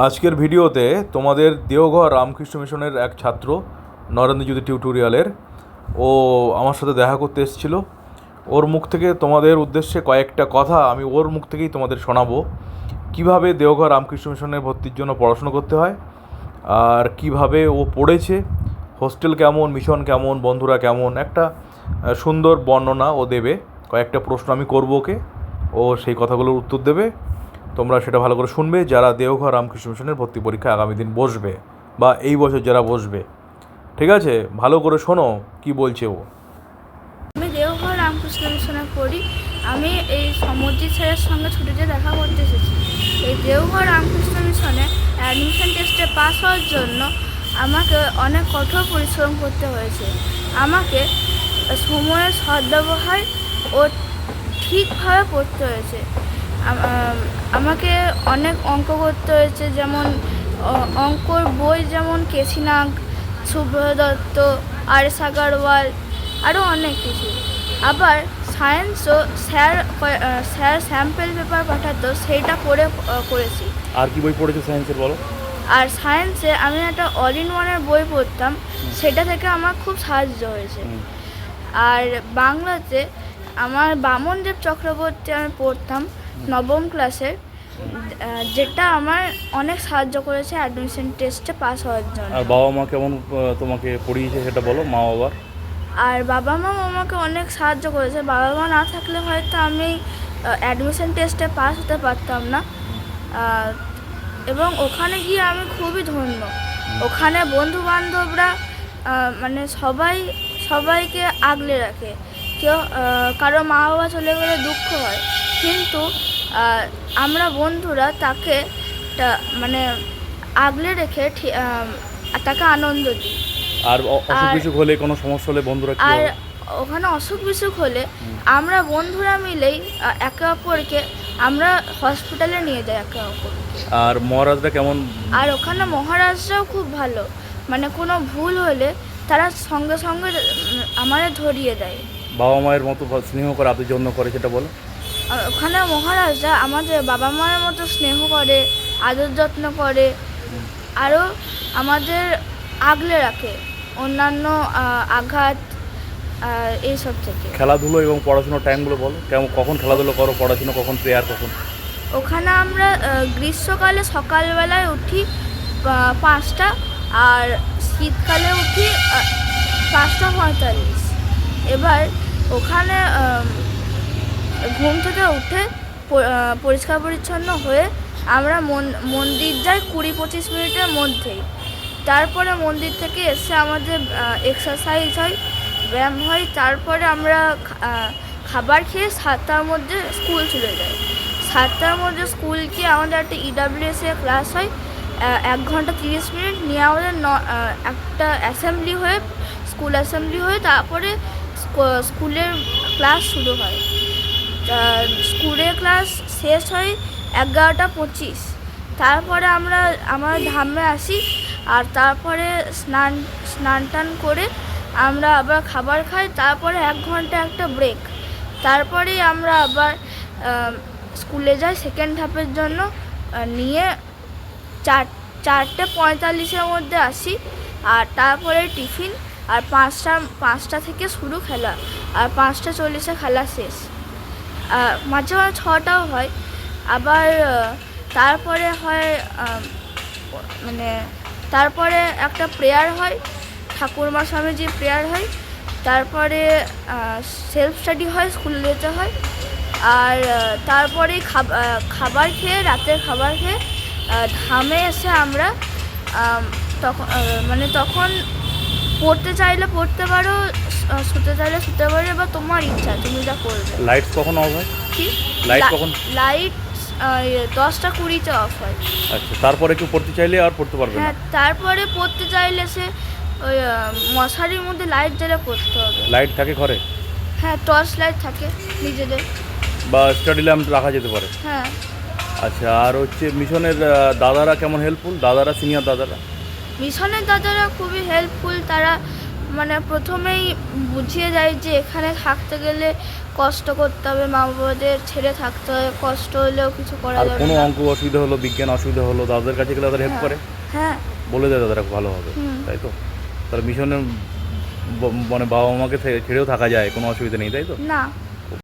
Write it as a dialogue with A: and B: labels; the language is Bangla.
A: আজকের ভিডিওতে তোমাদের দেওঘর রামকৃষ্ণ মিশনের এক ছাত্র নরেন্দ্রজ্যোতি টিউটোরিয়ালের, ও আমার সাথে দেখা করতে এসেছিল। ওর মুখ থেকে তোমাদের উদ্দেশ্যে কয়েকটা কথা আমি ওর মুখ থেকেই তোমাদের শোনাবো। কীভাবে দেওঘর রামকৃষ্ণ মিশনের ভর্তির জন্য পড়াশুনো করতে হয়, আর কীভাবে ও পড়েছে, হোস্টেল কেমন, মিশন কেমন, বন্ধুরা কেমন, একটা সুন্দর বর্ণনা ও দেবে। কয়েকটা প্রশ্ন আমি করব ওকে, ও সেই কথাগুলোর উত্তর দেবে। তোমরা সেটা ভালো করে শুনবে, যারা দেওঘর রামকৃষ্ণ মিশনের ভর্তি পরীক্ষা আগামী দিন বসবে, বা এই বছর যারা বসবে। ঠিক আছে? ভালো করে শোনো কি বলছে ও।
B: আমি দেওঘর রামকৃষ্ণ মিশনে পড়ি। আমি এই সমুদ্রিত স্যারের সঙ্গে ছুটিতে দেখা করতে এসেছি। এই দেওঘর রামকৃষ্ণ মিশনে অ্যাডমিশন টেস্টে পাস হওয়ার জন্য আমাকে অনেক কঠোর পরিশ্রম করতে হয়েছে। আমাকে সময়ের সদ্ব্যবহার ও ঠিকভাবে পড়তে হয়েছে। আমাকে অনেক অঙ্ক করতে হয়েছে যেমন অঙ্কর বই যেমন কেশিনাগ সুব্রত দত্ত আর এস আগারওয়াল আরও অনেক কিছু। আবার সায়েন্সও স্যার স্যার স্যাম্পেল পেপার পাঠাতো সেইটা পড়ে করেছি।
A: আর কি বই পড়েছো সায়েন্সের বলো?
B: আর সায়েন্সে আমি একটা অল ইন ওয়ানের বই পড়তাম সেটা থেকে আমার খুব সাহায্য হয়েছে। আর বাংলাতে আমার বামনদেব চক্রবর্তী আমি পড়তাম নবম ক্লাসের যেটা আমার অনেক সাহায্য করেছে অ্যাডমিশন টেস্টে পাস হওয়ার জন্য।
A: আর বাবা মা কেমন তোমাকে পড়িয়েছে সেটা বলো মা বাবা?
B: আর বাবা মা আমাকে অনেক সাহায্য করেছে। বাবা মা না থাকলে হয়তো আমি অ্যাডমিশন টেস্টে পাস হতে পারতাম না। এবং ওখানে গিয়ে আমি খুবই ধন্য। ওখানে বন্ধু বান্ধবরা মানে সবাই সবাইকে আগলে রাখে। কেউ কারও মা বাবা চলে গেলে দুঃখ হয়। কিন্তু আমরা বন্ধুরা তাকে মানে আগলে রেখে তাকে আনন্দ দিই।
A: আর অসুখ বিসুখ হলে কোনো সমস্যা হলে বন্ধুরা
B: আর ওখানে অসুখ বিসুখ হলে আমরা বন্ধুরা মিলেই একে অপরকে আমরা হসপিটালে নিয়ে যাই একে অপর
A: আর মহারাজরা কেমন?
B: আর ওখানে মহারাজরাও খুব ভালো। মানে কোনো ভুল হলে তারা সঙ্গে সঙ্গে আমাদের ধরিয়ে দেয়।
A: বাবা মায়ের মতো স্নেহ করে আপনার জন্য করে সেটা বলো।
B: ওখানে মহারাজরা আমাদের বাবা মায়ের মতো স্নেহ করে আদর যত্ন করে আরও আমাদের আগলে রাখে অন্যান্য আঘাত এইসব থেকে।
A: খেলাধুলো এবং পড়াশোনার টাইমগুলো বলো। কেমন কখন খেলাধুলো করো পড়াশোনা কখন প্রেয়ার কখন?
B: ওখানে আমরা গ্রীষ্মকালে সকালবেলায় উঠি পাঁচটা আর শীতকালে উঠি পাঁচটা পঁয়তাল্লিশ। এবার ওখানে ঘুম থেকে উঠে পরিষ্কার পরিচ্ছন্ন হয়ে আমরা মন- মন্দির যাই কুড়ি পঁচিশ মিনিটের মধ্যেই। তারপরে মন্দির থেকে এসে আমাদের এক্সারসাইজ হয়, ব্যায়াম হয়, তারপরে আমরা খাবার খেয়ে সাতটার মধ্যে স্কুল চলে যাই। সাতটার মধ্যে স্কুল গিয়ে আমাদের একটা ইডাব্লিউএস এর ক্লাস হয় এক ঘণ্টা তিরিশ মিনিট। নিয়ে আমাদের ন- একটা অ্যাসেম্বলি হয়ে স্কুল অ্যাসেম্বলি হয়ে তারপরে স্কুলের ক্লাস শুরু হয়। স্কুলের ক্লাস শেষ হয় এগারোটা পঁচিশ। তারপরে আমরা, আমার ধামে আসি আর তারপরে স্নান স্নান টান করে আমরা আবার খাবার খাই। তারপরে এক ঘণ্টা একটা ব্রেক তারপরেই আমরা আবার স্কুলে যাই সেকেন্ড হাফের জন্য। নিয়ে চার, চারটে পঁয়তাল্লিশের মধ্যে আসি। আর তারপরে টিফিন। আর পাঁচটা পাঁচটা থেকে শুরু খেলা। আর পাঁচটা চল্লিশে খেলা শেষ। মাঝে মাঝে ছটাও হয়। আবার তারপরে হয় মানে তারপরে একটা প্রেয়ার হয়, ঠাকুরমা স্বামীজির প্রেয়ার হয়, তারপরে সেলফ স্টাডি হয় স্কুলে যেতে হয়, আর তারপরে খাবার খেয়ে, রাতের খাবার খেয়ে ধামে এসে আমরা তখন মানে তখন পড়তে চাইলে পড়তে পারো শুতে চাইলে শুতে পারো বা তোমার ইচ্ছা তুমি যা করবে।
A: লাইট কখন অফ হয়?
B: কি?
A: Light
B: লা-
A: কখন?
B: লাইট ইয়ে, দশটা কুড়িতে অফ হয়।
A: আচ্ছা তারপরে কেউ পড়তে চাইলে আর পড়তে পারবে না?
B: হ্যাঁ তারপরে পড়তে চাইলে সে ওই মশারির মধ্যে লাইট জ্বালা পড়তে হবে।
A: লাইট থাকে ঘরে?
B: হ্যাঁ টর্চ লাইট থাকে নিজেদের।
A: বা স্টাডি ল্যাম্প রাখা যেতে পারে?
B: হ্যাঁ।
A: আচ্ছা আর হচ্ছে মিশনের দাদারা কেমন হেল্পফুল দাদারা সিনিয়র দাদারা?
B: মিশনের দাদারা খুবই হেল্পফুল তারা মানে প্রথমেই বুঝিয়ে দেয় যে এখানে থাকতে গেলে কষ্ট করতে হবে মা বাবাদের ছেড়ে থাকতে হবে কষ্ট হলেও কিছু করা
C: আর
B: যাবে
C: কোনো
B: না।
C: অঙ্ক অসুবিধা হলো বিজ্ঞান অসুবিধা হলো দাদাদের কাছে গেলে তাদের হেল্প করে?
B: হ্যাঁ।
C: বলে দেয় দাদারা ভালো হবে
B: হুম।
C: তাই তো? তার মিশনে ব- মানে বাবা মাকে থে- ছেড়েও থাকা যায় কোনো অসুবিধা নেই তাই তো?
B: না।